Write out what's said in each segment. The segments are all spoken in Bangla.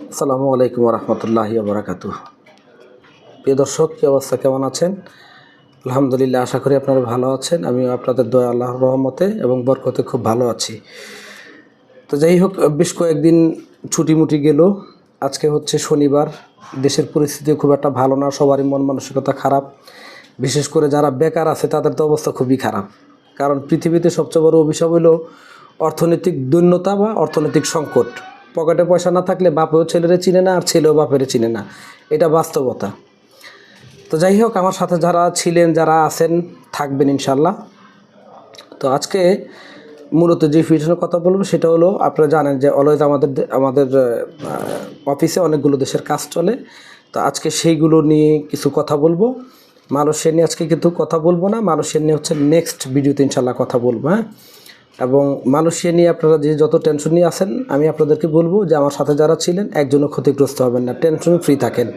আসসালামু আলাইকুম রহমতুল্লাহি বারাকাতু প্রিয় দর্শক, কী অবস্থা? কেমন আছেন? আলহামদুলিল্লাহ, আশা করি আপনারা ভালো আছেন। আমি আপনাদের দয়া, আল্লাহর রহমতে এবং বরকতে খুব ভালো আছি। তো যাই হোক, বেশ কয়েকদিন ছুটি মুটি গেল। আজকে হচ্ছে শনিবার। দেশের পরিস্থিতি খুব একটা ভালো না, সবারই মন মানসিকতা খারাপ। বিশেষ করে যারা বেকার আছে, তাদের তো অবস্থা খুবই খারাপ। কারণ পৃথিবীতে সবচেয়ে বড় অভিশাপ হলো অর্থনৈতিক দৈন্যতা বা অর্থনৈতিক সংকট। পকেটে পয়সা না থাকলে বাপেও ছেলেরে চিনে না আর ছেলেও বাপেরে চিনে না। এটা বাস্তবতা। তো যাই হোক, আমার সাথে যারা ছিলেন, যারা আছেন, থাকবেন ইনশাল্লাহ তো আজকে মূলত যে ফিউশনের কথা বলব, সেটা হলো আপনারা জানেন যে অলওয়েজ আমাদের আমাদের অফিসে অনেকগুলো দেশের কাজ চলে। তো আজকে সেইগুলো নিয়ে কিছু কথা বলব। মানুষের নিয়ে আজকে কিন্তু কথা বলব না। মানুষের নিয়ে হচ্ছে নেক্সট ভিডিওতে ইনশাল্লাহ কথা বলব হ্যাঁ? এবং মানুষের নিয়ে আপনারা যে যত টেনশন নিয়ে আছেন, আমি আপনাদেরকে বলব যে আমার সাথে যারা ছিলেন, একজনও ক্ষতিগ্রস্ত হবেন না টেনশন ফ্রি থাকেন।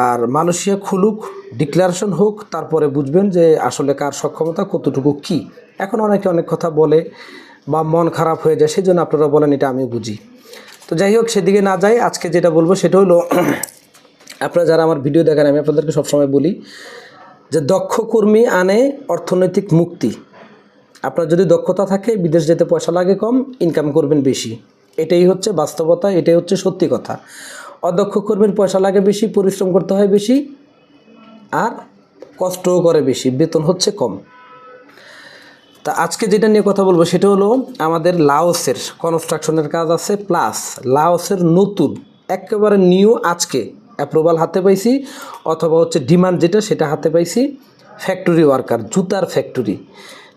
আর মালয়েশিয়া খুলুক ডিক্লারেশন হোক, তারপরে বুঝবেন যে আসলে কার সক্ষমতা, কতটুকু কি। এখন অনেকে অনেক কথা বলে বা মন খারাপ হয়ে যায় সেই জন্য আপনারা বলেন, এটা আমি বুঝি। তো যাই হোক, সেদিকে না যাই, আজকে যেটা বলব সেটা হলো, আপনারা যারা আমার ভিডিও দেখেন, আমি আপনাদেরকে সবসময় বলি যে দক্ষ কর্মী আনে অর্থনৈতিক মুক্তি। আপনার যদি দক্ষতা থাকে, বিদেশ যেতে পয়সা লাগে কম ইনকাম করবেন বেশি। এটাই হচ্ছে বাস্তবতা, এটাই হচ্ছে সত্যি কথা। অদক্ষ কর্মীর পয়সা লাগে বেশি, পরিশ্রম করতে হয় বেশি, আর কষ্টও করে বেশি, বেতন হচ্ছে কম। তা আজকে যেটা নিয়ে কথা বলব সেটা হলো আমাদের লাওসের কনস্ট্রাকশনের কাজ আছে, প্লাস লাওসের নতুন, একেবারে নিউ আজকে অ্যাপ্রুভাল হাতে পাইছি, অথবা হচ্ছে ডিমান্ড যেটা সেটা হাতে পাইছি ফ্যাক্টরি ওয়ার্কার জুতার ফ্যাক্টরি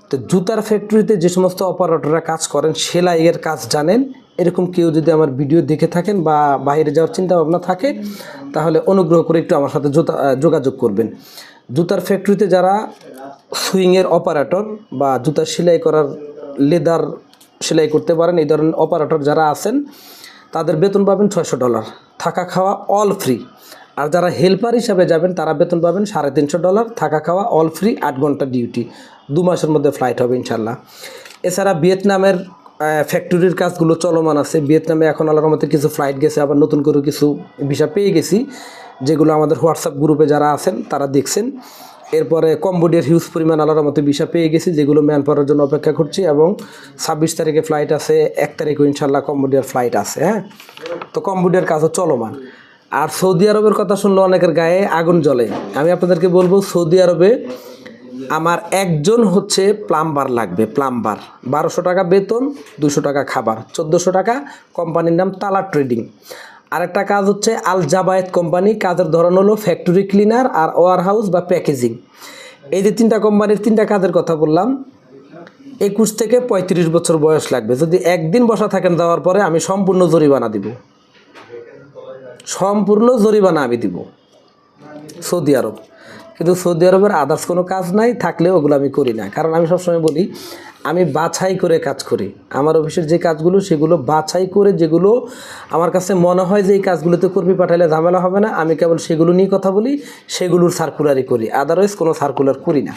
তো জুতার ফ্যাক্টরিতে যে সমস্ত অপারেটররা কাজ করেন, সেলাইয়ের কাজ জানেন। এরকম কেউ যদি আমার ভিডিও দেখে থাকেন বা বাইরে যাওয়ার চিন্তা ভাবনা থাকে, তাহলে অনুগ্রহ করে একটু আমার সাথে জুতা যোগাযোগ করবেন। জুতার ফ্যাক্টরিতে যারা সুইংয়ের অপারেটর বা জুতা সেলাই করার লেদার সেলাই করতে পারেন, এই ধরনের অপারেটর যারা আছেন, তাদের বেতন পাবেন ছয়শো ডলার। থাকা খাওয়া অল ফ্রি আর যারা হেল্পার হিসাবে যাবেন, তারা বেতন পাবেন সাড়ে তিনশো ডলার, থাকা খাওয়া অল ফ্রি আট ঘণ্টা ডিউটি দু মাসের মধ্যে ফ্লাইট হবে ইনশাল্লাহ। এছাড়া ভিয়েতনামের ফ্যাক্টরির কাজগুলো চলমান আছে। ভিয়েতনামে এখন আল্লাহর মধ্যে কিছু ফ্লাইট গেছে, আবার নতুন করে কিছু ভিসা পেয়ে গেছি। যেগুলো আমাদের হোয়াটসঅ্যাপ গ্রুপে যারা আছেন, তারা দেখছেন। এরপরে কম্বোডিয়ার হিউজ পরিমাণ আল্লাহর মতো ভিসা পেয়ে গেছি, যেগুলো ম্যান পাওয়ার জন্য অপেক্ষা করছি এবং ছাব্বিশ তারিখে ফ্লাইট আছে, এক তারিখে ইনশাল্লাহ কম্বোডিয়ার ফ্লাইট আছে হ্যাঁ? তো কম্বোডিয়ার কাজও চলমান। আর সৌদি আরবের কথা শুনলে অনেকের গায়ে আগুন জ্বলে। আমি আপনাদেরকে বলব, সৌদি আরবে আমার একজন হচ্ছে প্লাম্বার লাগবে, প্লাম্বার। বারোশো টাকা বেতন, দুশো টাকা খাবার। চোদ্দোশো টাকা কোম্পানির নাম তালা ট্রেডিং। আরেকটা কাজ হচ্ছে আল জাবায়েত কোম্পানি, কাজের ধরন হলো ফ্যাক্টরি ক্লিনার আর ওয়ার হাউস বা প্যাকেজিং। এই যে তিনটা কোম্পানির তিনটা কাজের কথা বললাম, একুশ থেকে পঁয়ত্রিশ বছর বয়স লাগবে। যদি একদিন বসা থাকেন যাওয়ার পরে আমি সম্পূর্ণ জরিমানা দিব। সম্পূর্ণ জরিমানা আমি দিব। সৌদি আরব। কিন্তু সৌদি আরবের আদার্স কোনো কাজ নাই, থাকলেও ওগুলো আমি করি না। কারণ আমি সবসময় বলি, আমি বাছাই করে কাজ করি। আমার অফিসের যে কাজগুলো, সেগুলো বাছাই করে যেগুলো আমার কাছে মনে হয় যে এই কাজগুলোতে কর্মী পাঠাইলে ঝামেলা হবে না, আমি কেবল সেগুলো নিয়ে কথা বলি, সেগুলোর সার্কুলারই করি। আদারওয়াইজ কোনো সার্কুলার করি না।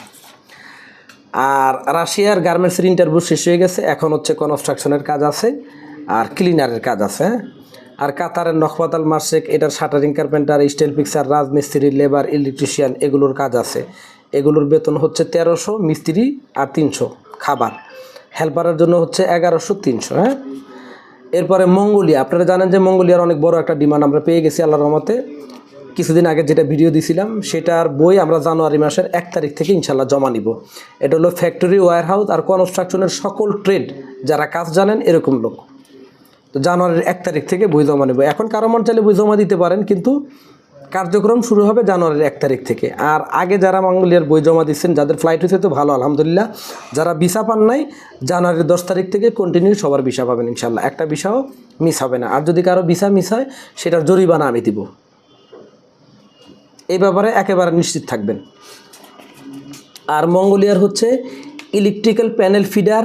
আর রাশিয়ার গার্মেন্টসের ইন্টারভিউ শেষ হয়ে গেছে, এখন হচ্ছে কনস্ট্রাকশনের কাজ আছে, আর ক্লিনারের কাজ আছে হ্যাঁ? আর কাতারের নখপাতাল মার্শেক এটার শাটারিং কার্পেন্টার, স্টিল পিক্সার রাজমিস্ত্রি, লেবার, ইলেকট্রিশিয়ান, এগুলোর কাজ আছে। এগুলোর বেতন হচ্ছে তেরোশো, মিস্ত্রি আর তিনশো খাবার। হেল্পারের জন্য হচ্ছে এগারোশো, তিনশো হ্যাঁ? এরপরে মঙ্গোলিয়া। আপনারা জানেন যে মঙ্গোলিয়ার অনেক বড় একটা ডিমান্ড আমরা পেয়ে গেছি আল্লাহর রহমতে। কিছুদিন আগে যেটা ভিডিও দিছিলাম, সেটার বই আমরা জানুয়ারি মাসের এক তারিখ থেকে ইনশাল্লাহ জমা নিব। এটা হলো ফ্যাক্টরি ওয়ার হাউস আর কনস্ট্রাকশনের সকল ট্রেড যারা কাজ জানেন এরকম লোক। তো জানুয়ারির এক তারিখ থেকে বই জমা নেব। এখন কারও মন চাইলে বই জমা দিতে পারেন, কিন্তু কার্যক্রম শুরু হবে জানুয়ারির এক তারিখ থেকে। আর আগে যারা মঙ্গোলিয়ার বই জমা দিচ্ছেন, যাদের ফ্লাইট হয়েছে তো ভালো, আলহামদুলিল্লাহ। যারা ভিসা পান নাই, জানুয়ারির দশ তারিখ থেকে কন্টিনিউ সবার ভিসা পাবেন ইনশাল্লাহ একটা ভিসাও মিস হবে না। আর যদি কারও ভিসা মিস হয়, সেটার জরিমানা আমি দিব। এই ব্যাপারে একেবারে নিশ্চিত থাকবেন। আর মঙ্গোলিয়ার হচ্ছে electrical panel feeder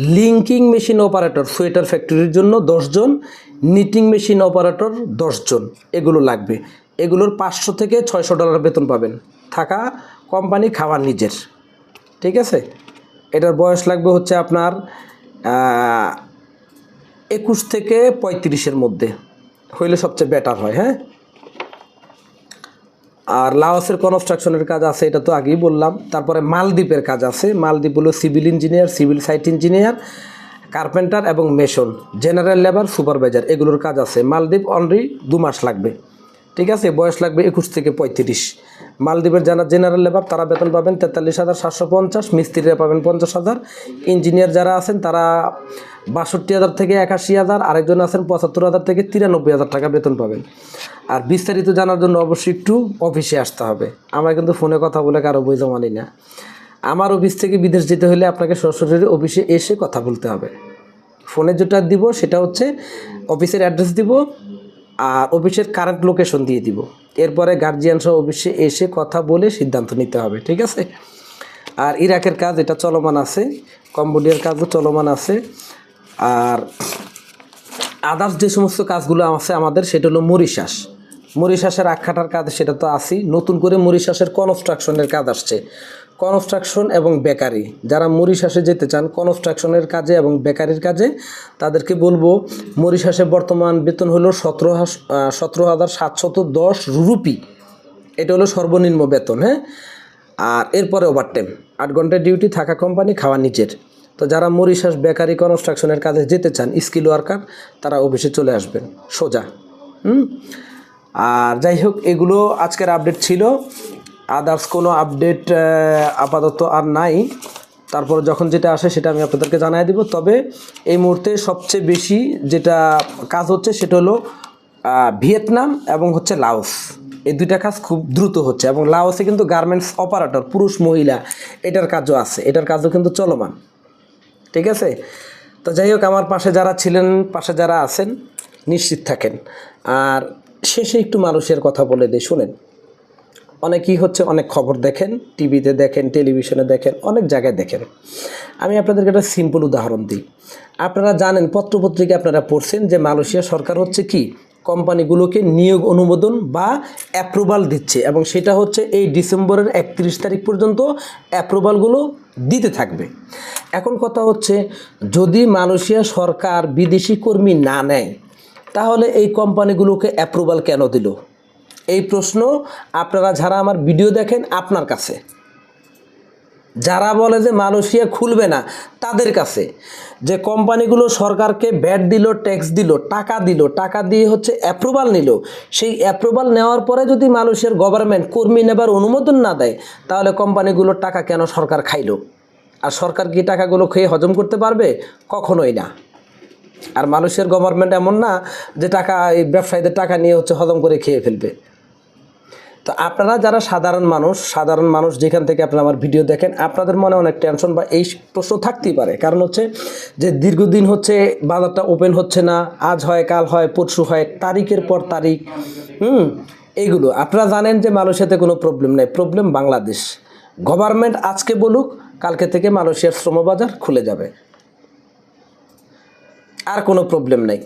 linking machine operator, sweater ফ্যাক্টরির জন্য দশজন, নিটিং মেশিন অপারেটর দশজন, এগুলো লাগবে। এগুলোর পাঁচশো থেকে ছয়শো ডলার বেতন পাবেন। থাকা কোম্পানি খাওয়ার নিজের। ঠিক আছে? এটার বয়স লাগবে হচ্ছে আপনার একুশ থেকে পঁয়ত্রিশের মধ্যে। হইলে সবচেয়ে বেটার হয় হ্যাঁ? আর লাওসের কনস্ট্রাকশনের কাজ আছে, এটা তো আগেই বললাম। তারপরে মালদ্বীপের কাজ আছে। মালদ্বীপ হলো civil engineer civil site engineer carpenter এবং মেশন জেনারেল লেবার সুপারভাইজার এগুলোর কাজ আছে। মালদ্বীপ অনলি দু মাস লাগবে। ঠিক আছে, বয়স লাগবে একুশ থেকে পঁয়ত্রিশ। মালদ্বীপের যারা জেনারেল লেবার তারা বেতন পাবেন তেতাল্লিশ হাজার সাতশো পঞ্চাশ, মিস্ত্রিরা পাবেন পঞ্চাশ হাজার। ইঞ্জিনিয়ার যারা আছেন, তারা বাষট্টি হাজার থেকে একাশি হাজার, আরেকজন আছেন পঁচাত্তর হাজার থেকে তিরানব্বই হাজার টাকা বেতন পাবেন। আর বিস্তারিত জানার জন্য অবশ্যই একটু অফিসে আসতে হবে। আমরা কিন্তু ফোনে কথা বলে কারও বই জমা নিই না। আমার অফিস থেকে বিদেশ যেতে হলে আপনাকে সরাসরি অফিসে এসে কথা বলতে হবে। ফোনে যেটা দিব, সেটা হচ্ছে অফিসের অ্যাড্রেস দিব আর অফিসের কারেন্ট লোকেশন দিয়ে দিব। এরপরে গার্জিয়ান সহ অফিসে এসে কথা বলে সিদ্ধান্ত নিতে হবে, ঠিক আছে? আর ইরাকের কাজ, এটা চলমান আছে, কম্বোডিয়ার কাজও চলমান আছে। আর আদার্স যে সমস্ত কাজগুলো আছে আমাদের, সেটা হলো মরিশাস। মরিশাসের আখ্যাটার কাজ, সেটা তো আছেই। নতুন করে মরিশাসের কনস্ট্রাকশনের কাজ আসছে। কনস্ট্রাকশন এবং বেকারি। যারা মরিশাসে যেতে চান, কনস্ট্রাকশনের কাজে এবং বেকারির কাজে, তাদেরকে বলব, মরিশাসে বর্তমান বেতন হলো সতেরো সতেরো হাজার সাতশত দশ রুপি। এটা হলো সর্বনিম্ন বেতন হ্যাঁ? আর এরপরে ওভারটাইম আট ঘণ্টা ডিউটি থাকা কোম্পানি খাওয়া নিচের তো যারা মরিশাস বেকারি, কনস্ট্রাকশনের কাজে যেতে চান স্কিল ওয়ার্কার তারা অফিসে চলে আসবেন, সোজা, হুম? আর যাই হোক, এগুলো আজকের আপডেট ছিল। আদার্স কোনো আপডেট আপাতত আর নাই। তারপর যখন যেটা আসে সেটা আমি আপনাদেরকে জানাই দিব। তবে এই মুহূর্তে সবচেয়ে বেশি যেটা কাজ হচ্ছে সেটা হলো ভিয়েতনাম এবং হচ্ছে লাওস। এই দুইটা কাজ খুব দ্রুত হচ্ছে এবং লাওসে কিন্তু গার্মেন্টস অপারেটর পুরুষ, মহিলা, এটার কাজও আছে। এটার কাজও কিন্তু চলমান। ঠিক আছে? তো যাই হোক, আমার পাশে যারা ছিলেন, পাশে যারা আছেন, নিশ্চিত থাকেন। আর শেষে একটু মানুষের কথা বলে দিই, শুনেন। অনেকেই হচ্ছে অনেক খবর দেখেন, টিভিতে দেখেন, টেলিভিশনে দেখেন, অনেক জায়গায় দেখেন। আমি আপনাদেরকে একটা সিম্পল উদাহরণ দিই। আপনারা জানেন, পত্রপত্রিকা আপনারা পড়ছেন যে মালয়েশিয়া সরকার হচ্ছে কি, কোম্পানিগুলোকে নিয়োগ অনুমোদন বা অ্যাপ্রুভাল দিচ্ছে এবং সেটা হচ্ছে এই ডিসেম্বরের একত্রিশ তারিখ পর্যন্ত অ্যাপ্রুভালগুলো দিতে থাকবে। এখন কথা হচ্ছে, যদি মালয়েশিয়া সরকার বিদেশি কর্মী না নেয়, তাহলে এই কোম্পানিগুলোকে অ্যাপ্রুভাল কেন দিল? এই প্রশ্ন আপনারা যারা আমার ভিডিও দেখেন আপনার কাছে। যারা বলে যে মালয়েশিয়া খুলবে না, তাদের কাছে। যে কোম্পানিগুলো সরকারকে ব্যাট দিল, ট্যাক্স দিল, টাকা দিল, টাকা দিয়ে হচ্ছে অ্যাপ্রুভাল নিল, সেই অ্যাপ্রুভাল নেওয়ার পরে যদি মালয়েশিয়ার গভর্নমেন্ট কর্মী নেবার অনুমোদন না দেয়, তাহলে কোম্পানিগুলোর টাকা কেন সরকার খাইলো? আর সরকার কি টাকাগুলো খেয়ে হজম করতে পারবে? কখনোই না। আর মানুষের গভর্নমেন্ট এমন না যে টাকা, এই ব্যবসায়ীদের টাকা নিয়ে হচ্ছে হজম করে খেয়ে ফেলবে। তো আপনারা যারা সাধারণ মানুষ সাধারণ মানুষ যেখান থেকে আপনারা আমার ভিডিও দেখেন, আপনাদের মনে অনেক টেনশন বা এই প্রশ্ন থাকতেই পারে। কারণ হচ্ছে যে দীর্ঘদিন হচ্ছে বাজারটা ওপেন হচ্ছে না, আজ হয়, কাল হয়, পরশু হয়, তারিখের পর তারিখ, হুম, এইগুলো। আপনারা জানেন যে মালয়েশিয়াতে কোনো প্রবলেম নেই। প্রবলেম বাংলাদেশ। গভর্নমেন্ট আজকে বলুক, কালকে থেকে মালয়েশিয়ার শ্রমবাজার খুলে যাবে। আর কোনো প্রবলেম নেই।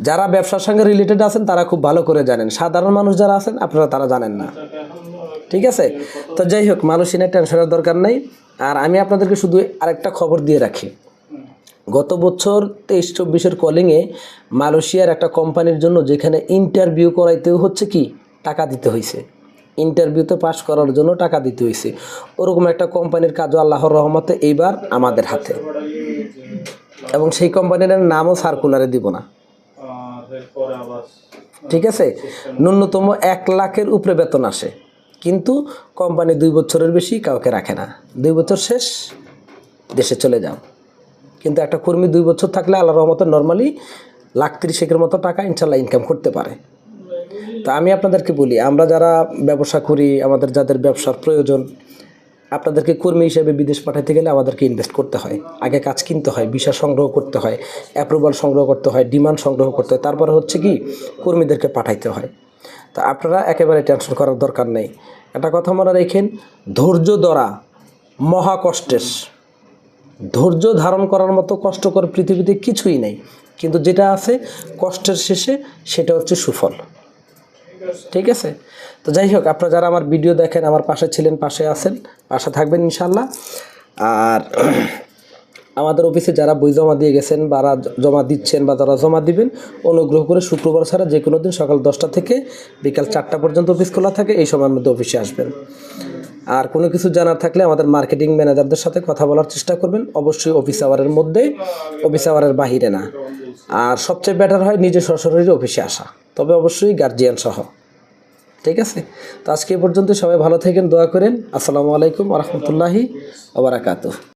যারা ব্যবসার সঙ্গে রিলেটেড আছেন, তারা খুব ভালো করে জানেন। সাধারণ মানুষ যারা আছেন, আপনারা তারা জানেন না। ঠিক আছে? তো যাই হোক মানুষ এনে টেনশনের দরকার নেই। আর আমি আপনাদেরকে শুধু আরেকটা খবর দিয়ে রাখি। গত বছর তেইশ চব্বিশের কলিংয়ে মালয়েশিয়ার একটা কোম্পানির জন্য যেখানে ইন্টারভিউ করাইতেও হচ্ছে কি, টাকা দিতে হয়েছে ইন্টারভিউতে পাশ করার জন্য টাকা দিতে হয়েছে ওরকম একটা কোম্পানির কাজও আল্লাহর রহমতে এইবার আমাদের হাতে। এবং সেই কোম্পানির নামও সার্কুলারে দিব না। ঠিক আছে? ন্যূনতম এক লাখের উপরে বেতন আসে। কিন্তু কোম্পানি দুই বছরের বেশি কাউকে রাখে না। দুই বছর শেষ দেশে চলে যাও। কিন্তু একটা কর্মী দুই বছর থাকলে আল্লাহ রহমতে নর্মালি লাখ তিরিশেকের মতো টাকা ইনশাল্লাহ ইনকাম করতে পারে। তা আমি আপনাদেরকে বলি আমরা যারা ব্যবসা করি আমাদের যাদের ব্যবসার প্রয়োজন আপনাদেরকে কর্মী হিসেবে বিদেশ পাঠাতে গেলে আমাদেরকে ইনভেস্ট করতে হয়। আগে কাজ কিনতে হয়, ভিসা সংগ্রহ করতে হয় অ্যাপ্রুভাল সংগ্রহ করতে হয় ডিমান্ড সংগ্রহ করতে হয়, তারপরে হচ্ছে কি কর্মীদেরকে পাঠাইতে হয়। তা আপনারা একেবারে টেনশন করার দরকার নেই। একটা কথা মনে রেখেন, ধৈর্য ধরা মহাকষ্টের ধৈর্য ধারণ করার মতো কষ্টকর পৃথিবীতে কিছুই নেই। কিন্তু যেটা আছে কষ্টের শেষে সেটা হচ্ছে সুফল। ঠিক আছে? তো যাই হোক, আপনারা যারা আমার ভিডিও দেখেন, আমার পাশে ছিলেন, পাশে আছেন, পাশে থাকবেন ইনশাল্লাহ আর আমাদের অফিসে যারা বই জমা দিয়ে গেছেন বা জমা দিচ্ছেন বা যারা জমা দিবেন, অনুগ্রহ করে শুক্রবার ছাড়া যে কোনো দিন সকাল দশটা থেকে বিকাল চারটা পর্যন্ত অফিস খোলা থাকে, এই সময়ের মধ্যে অফিসে আসবেন। আর কোনো কিছু জানার থাকলে আমাদের মার্কেটিং ম্যানেজারদের সাথে কথা বলার চেষ্টা করবেন। অবশ্যই অফিস আওয়ারের মধ্যে, অফিস আওয়ারের বাহিরে না। আর সবচেয়ে বেটার হয় নিজে সশরীরে অফিসে আসা। তবে অবশ্যই গার্জিয়ান সহ। ঠিক আছে? তো আজকে এই পর্যন্ত সবাই ভালো থাকেন, দোয়া করেন। আসসালামু আলাইকুম রহমতুল্লাহি আবরাকাতু